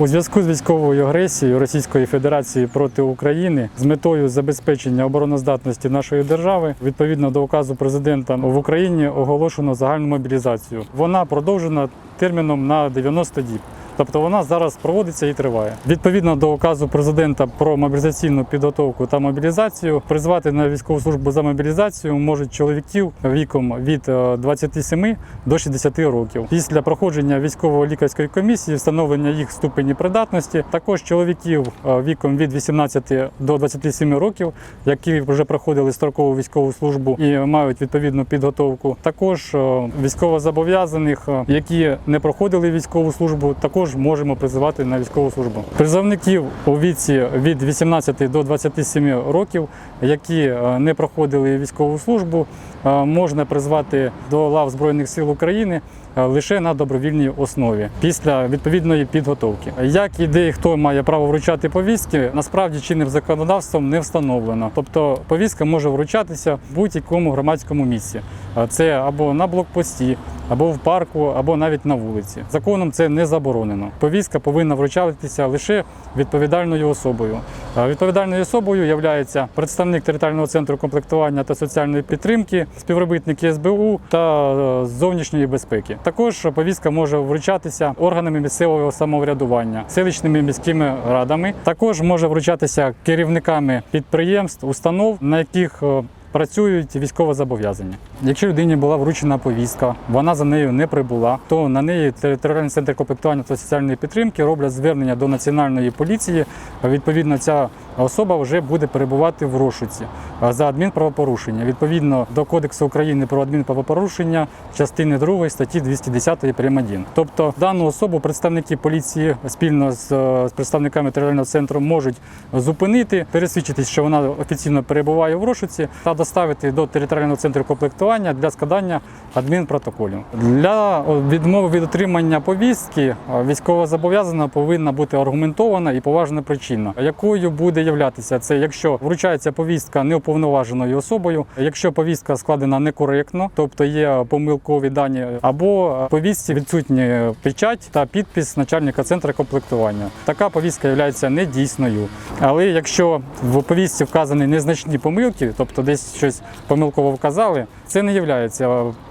У зв'язку з військовою агресією Російської Федерації проти України з метою забезпечення обороноздатності нашої держави, відповідно до указу президента в Україні оголошено загальну мобілізацію. Вона продовжена терміном на 90 діб. Тобто вона зараз проводиться і триває. Відповідно до указу президента про мобілізаційну підготовку та мобілізацію, призвати на військову службу за мобілізацію можуть чоловіків віком від е, 27 до 60 років. Після проходження військово-лікарської комісії, встановлення їх ступені придатності, також чоловіків е, віком від 18 до 27 років, які вже проходили строкову військову службу і мають відповідну підготовку. Також е, військовозобов'язаних, е, які не проходили військову службу, також можемо призивати на військову службу. Призовників у віці від 18 до 27 років, які е, не проходили військову службу, е, можна призвати до лав Збройних сил України е, лише на добровільній основі після відповідної підготовки. Як і де хто має право вручати повістки, насправді чинним законодавством не встановлено. Тобто повістка може вручатися в будь-якому громадському місці. Це або на блокпості, або в парку, або навіть на вулиці. Законом це не заборонено. Повістка повинна вручатися лише відповідальною особою. Відповідальною особою є представник територіального центру комплектування та соціальної підтримки, співробітники СБУ та е, зовнішньої безпеки. Також повістка може вручатися органами місцевого самоврядування, селищними міськими радами. Також може вручатися керівниками підприємств, установ, на яких е, Працюють військовозобов'язані. Якщо людині була вручена повістка, вона за нею не прибула, то на неї територіальний центр комплектування та соціальної підтримки роблять звернення до національної поліції. Відповідно, ця особа вже буде перебувати в розшуці за адмінправопорушення. Відповідно до Кодексу України про адмінправопорушення, частини 2 статті 210 прим. 1. Тобто дану особу представники поліції спільно з, е, з представниками територіального центру можуть зупинити, пересвідчитись, що вона офіційно перебуває в розшуці, та доставити до територіального центру комплектування для складання адмінпротоколів. Для відмови від отримання повістки е, військовозобов'язана повинна бути аргументована і поважна причина, якою буде являтися це, якщо вручається повістка неуповноваженою особою, якщо повістка складена некоректно, тобто є помилкові дані, або повістці відсутні печать та підпис начальника центру комплектування. Така повістка є недійсною. Але якщо в повістці вказані незначні помилки, тобто десь щось помилково вказали, це не є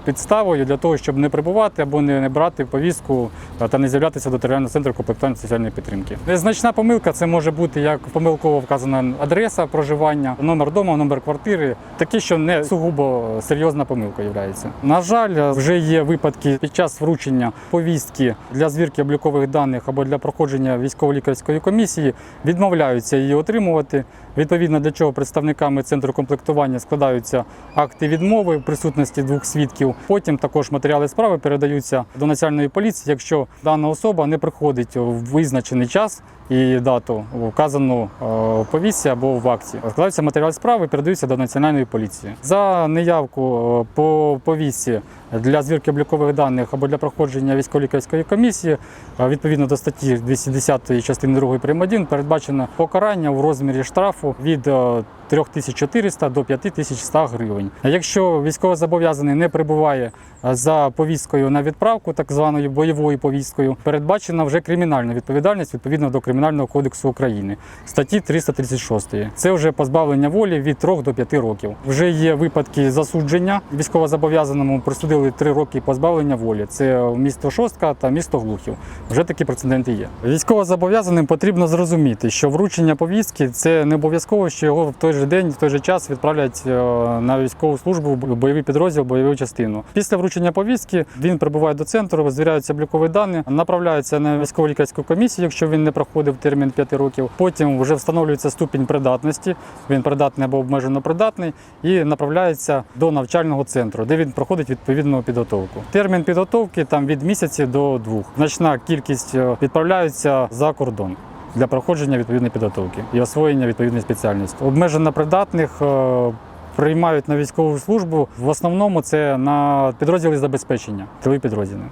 підставою для того, щоб не прибувати або не брати повістку е, та не з'являтися до територіального центру комплектування соціальної підтримки. Незначна помилка це може бути як помилково вказана адреса проживання, номер дому, номер квартири, такі, що не сугубо серйозна помилка є. На жаль, вже є випадки під час вручення повістки для звірки облікових даних або для проходження військово-лікарської комісії відмовляються її отримувати. Відповідно для чого представниками центру комплектування складаються акти відмови присутності двох свідків. Потім також матеріали справи передаються до національної поліції, якщо дана особа не приходить в визначений час і дату вказану е, в повістці або в акті. Складаються матеріали справи, передаються до національної поліції. За неявку е, по повістці для звірки облікових даних або для проходження військово-лікарської комісії, е, відповідно до статті 210 частини 2 прим. 1, передбачено покарання в розмірі штрафу від 3400 до 5100 гривень. Якщо військовозобов'язаний не прибуває за повісткою на відправку, так званою бойовою повісткою, передбачена вже кримінальна відповідальність відповідно до Кримінального кодексу України статті 336. Це вже позбавлення волі від 3 до 5 років. Вже є випадки засудження військовозобов'язаному присудили 3 роки позбавлення волі. Це місто Шостка та місто Глухів. Вже такі прецеденти є. Військовозобов'язаним потрібно зрозуміти, що вручення повістки це не обов'язково, що його в той же день, в той же час відправлять е, на військову службу бойовий підрозділ, бойову частину. Після вручення повістки він прибуває до центру, звіряються облікові дані, направляється на військово-лікарську комісію, якщо він не проходив термін 5 років. Потім вже встановлюється ступінь придатності. Він придатний або обмежено придатний, і направляється до навчального центру, де він проходить відповідну підготовку. Термін підготовки там від місяці до двох. Значна кількість е, відправляються за кордон для проходження відповідної підготовки і освоєння відповідної спеціальності. Обмежено придатних е, приймають на військову службу. В основному це на підрозділи забезпечення, тилові підрозділи.